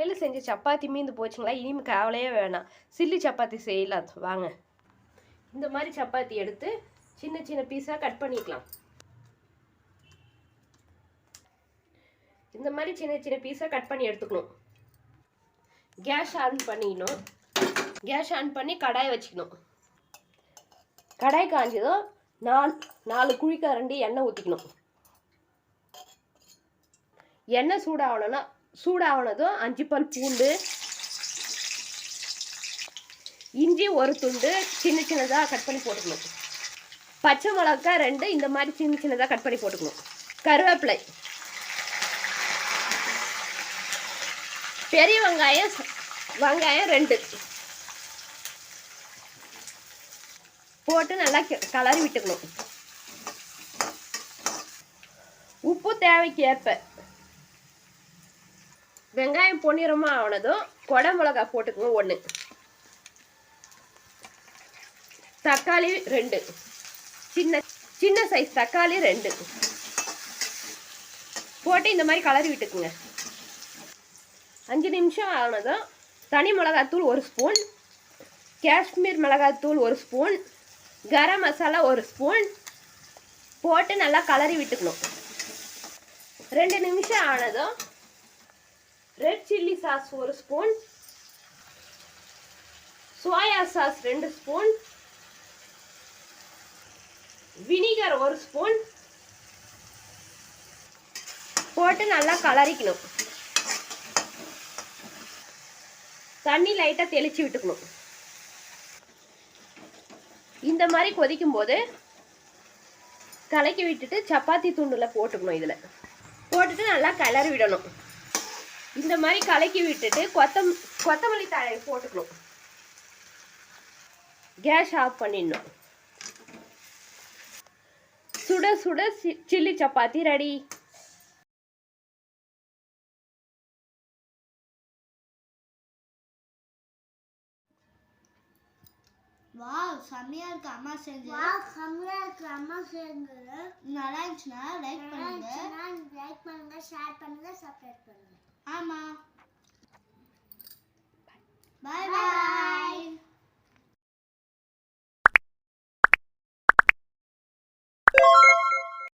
காலையில் செஞ்ச சப்பாத்தி மீந்து போச்சுங்களா? இனிமே கவலையே வேணாம். சில்லி சப்பாத்தி செய்யலாம். வாங்க. இந்த மாதிரி சப்பாத்தி எடுத்து சின்ன சின்ன பீஸாக கட் பண்ணிக்கலாம். இந்த மாதிரி சின்ன சின்ன பீஸாக கட் பண்ணி எடுத்துக்கணும். கேஸ் ஆன் பண்ணிக்கணும் கேஸ் ஆன் பண்ணி கடாயை வச்சுக்கணும். கடாய் காஞ்சதும் நாலு நாலு குழிக்கரண்டி எண்ணெய் ஊற்றிக்கணும் எண்ணெய் சூடாகணும்னா சூடாகனதும் அஞ்சு பல் பூண்டு இஞ்சி ஒரு துண்டு சின்ன சின்னதாக கட் பண்ணி போட்டுக்கணும். பச்சை மிளகா ரெண்டு இந்த மாதிரி சின்ன சின்னதாக கட் பண்ணி போட்டுக்கணும். கருவேப்பிலை. பெரிய வெங்காயம் வெங்காயம் ரெண்டு. போட்டு நல்லா கி- கலரி விட்டுக்கணும். உப்பு தேவைக்கு ஏற்ப. வெங்காயம் பொன்னிறமாக ஆனதும் கொடை மிளகா போட்டுக்கணும் ஒன்று தக்காளி ரெண்டு. சின்ன சின்ன சைஸ் தக்காளி ரெண்டு. போட்டு இந்த மாதிரி கலரி விட்டுக்குங்க. அஞ்சு நிமிஷம் ஆனதும் தனி மிளகாத்தூள் ஒரு ஸ்பூன் காஷ்மீர் மிளகாத்தூள் ஒரு ஸ்பூன் கரம் மசாலா ஒரு ஸ்பூன் போட்டு நல்லா கலரி விட்டுக்கணும். ரெண்டு நிமிஷம் ஆனதும் ரெட் சில்லி சாஸ் ஒரு ஸ்பூன் சோயா சாஸ் ரெண்டு ஸ்பூன் வினிகர் ஒரு ஸ்பூன் போட்டு நல்லா கலரிக்கணும். தண்ணி லைட்டாக தெளித்து விட்டுக்கணும். இந்த மாதிரி கொதிக்கும் போது கலக்கி விட்டுட்டு சப்பாத்தி துண்டில் போட்டுக்கணும் இதில். போட்டுட்டு நல்லா கலர் விடணும். இந்த மாதிரி கலக்கி விட்டுட்டு கொத்தம் கொத்தமல்லி தழை போட்டுக்கணும். கேஸ் ஆஃப் பண்ணிடணும். சுட சுட சி- சில்லி சப்பாத்தி ரெடி. வாவ் செம்மையா இருக்கு அம்மா செஞ்சு வா கம்மியா இருக்கு அம்மா சேர்ந்து நல்லா இருந்துச்சுன்னா லைக் பண்ணுங்க. லைக் பண்ணுங்க ஷேர் பண்ணுங்க சப்ஸ்கிரைப் பண்ணுங்க. ஆமாம்